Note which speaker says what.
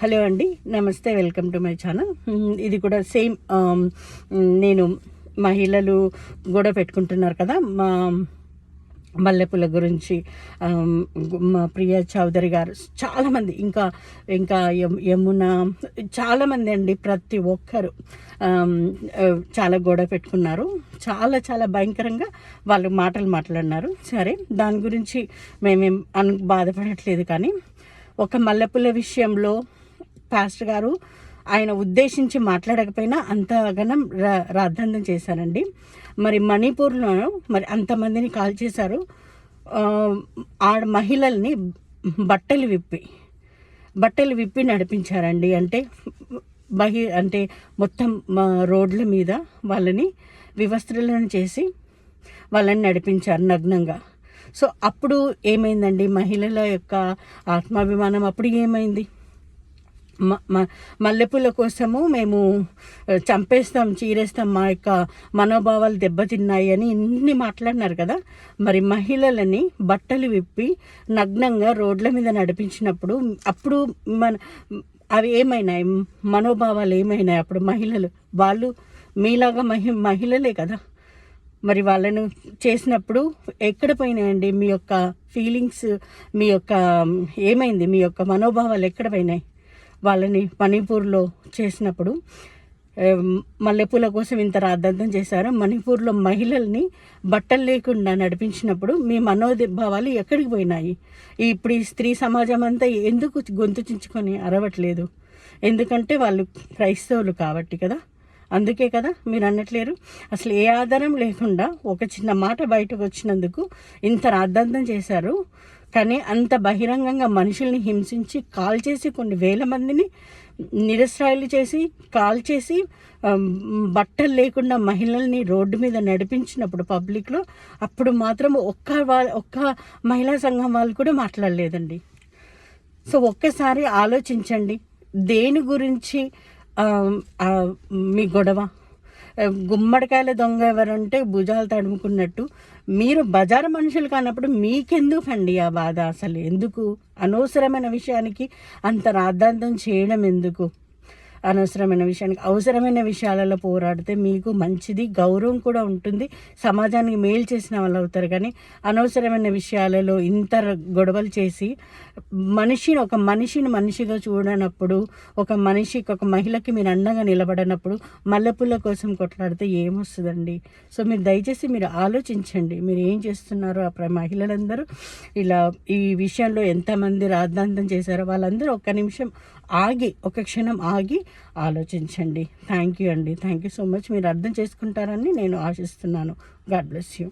Speaker 1: Hello అండి నమస్తే welcome to my channel. ఇది కూడా సేమ్ నేను మహిళలు గొడవ పెట్టుకుంటున్నారు కదా మా మల్లెపూల గురించి మా ప్రియ చౌదరి గారు చాలామంది ఇంకా ఇంకా యమున చాలామంది అండి ప్రతి ఒక్కరు చాలా గొడవ పెట్టుకున్నారు. చాలా చాలా భయంకరంగా వాళ్ళు మాటలు మాట్లాడినారు. సరే దాని గురించి మేమేం అను బాధపడట్లేదు కానీ ఒక మల్లెపూల విషయంలో పాస్టర్ గారు ఆయన ఉద్దేశించి మాట్లాడకపోయినా అంతగానం రా- రాద్ధాంతం చేశారండి. మరి మణిపూర్లో మరి అంతమందిని కాల్ చేశారు. ఆడ మహిళల్ని బట్టలు విప్పి బట్టలు విప్పి నడిపించారండి. అంటే బహి అంటే మొత్తం రోడ్ల మీద వాళ్ళని వివస్త్రులను చేసి వాళ్ళని నడిపించారు నగ్నంగా. సో అప్పుడు ఏమైందండి? మహిళల యొక్క ఆత్మాభిమానం అప్పుడు ఏమైంది? మల్లెపూల కోసము మేము చంపేస్తాం చీరేస్తాం మా యొక్క మనోభావాలు దెబ్బతిన్నాయి అని ఇన్ని మాట్లాడినారు కదా. మరి మహిళలని బట్టలు విప్పి నగ్నంగా రోడ్ల మీద నడిపించినప్పుడు అప్పుడు మన అవి ఏమైనాయి? మనోభావాలు ఏమైనాయి అప్పుడు మహిళలు? వాళ్ళు మీలాగా మహి మహిళలే కదా. మరి వాళ్ళను చేసినప్పుడు ఎక్కడ పోయినాయండి? మీ యొక్క ఫీలింగ్స్ మీ యొక్క ఏమైంది? మీ యొక్క మనోభావాలు ఎక్కడ పోయినాయి? వాళ్ళని మణిపూర్లో చేసినప్పుడు మల్లెపూల కోసం ఇంత రాద్ధాంతం చేశారు. మణిపూర్లో మహిళల్ని బట్టలు లేకుండా నడిపించినప్పుడు మీ మనోభావాలు ఎక్కడికి పోయినాయి? ఇప్పుడు ఈ స్త్రీ సమాజం అంతా ఎందుకు గొంతుచించుకొని అరవట్లేదు? ఎందుకంటే వాళ్ళు క్రైస్తవులు కాబట్టి కదా? అందుకే కదా మీరు అన్నట్లేరు? అసలు ఏ ఆధారం లేకుండా ఒక చిన్న మాట బయటకు వచ్చినందుకు ఇంత రాద్ధాంతం చేశారు. కానీ అంత బహిరంగంగా మనుషుల్ని హింసించి కాల్ చేసి కొన్ని వేల మందిని నిరస్రాయిలు చేసి కాల్ చేసి బట్టలు లేకుండా మహిళల్ని రోడ్డు మీద నడిపించినప్పుడు పబ్లిక్లో అప్పుడు మాత్రం ఒక్క వా- ఒక్క మహిళా సంఘం వాళ్ళు కూడా మాట్లాడలేదండి. సో ఒక్కసారి ఆలోచించండి. దేని గురించి మీ గొడవ? గుమ్మడికాయల దొంగ ఎవరంటే భుజాలు తడుముకున్నట్టు. మీరు బజారు మనుషులు కానప్పుడు మీకెందుకండి ఆ బాధ అసలు? ఎందుకు? అనవసరమైన విషయానికి అంత రాద్ధాంతం చేయడం ఎందుకు? అనవసరమైన విషయానికి అవసరమైన విషయాలలో పోరాడితే మీకు మంచిది గౌరవం కూడా ఉంటుంది. సమాజానికి మేలు చేసిన వాళ్ళు అవుతారు కానీ అనవసరమైన విషయాలలో ఇంత గొడవలు చేసి మనిషిని ఒక మనిషిని మనిషిగా చూడనప్పుడు ఒక మనిషికి ఒక మహిళకి మీరు అండగా నిలబడనప్పుడు మల్లెపూల కోసం కొట్లాడితే ఏమొస్తుందండి? సో మీరు దయచేసి మీరు ఆలోచించండి. మీరు ఏం చేస్తున్నారో? ఆ మహిళలందరూ ఇలా ఈ విషయంలో ఎంతమంది రాద్ధాంతం చేశారో వాళ్ళందరూ ఒక్క నిమిషం ఆగి ఒక క్షణం ఆగి ఆలోచించండి. థ్యాంక్ యూ అండి. థ్యాంక్ యూ సో మచ్ మీరు అర్థం చేసుకుంటారని నేను ఆశిస్తున్నాను. God bless you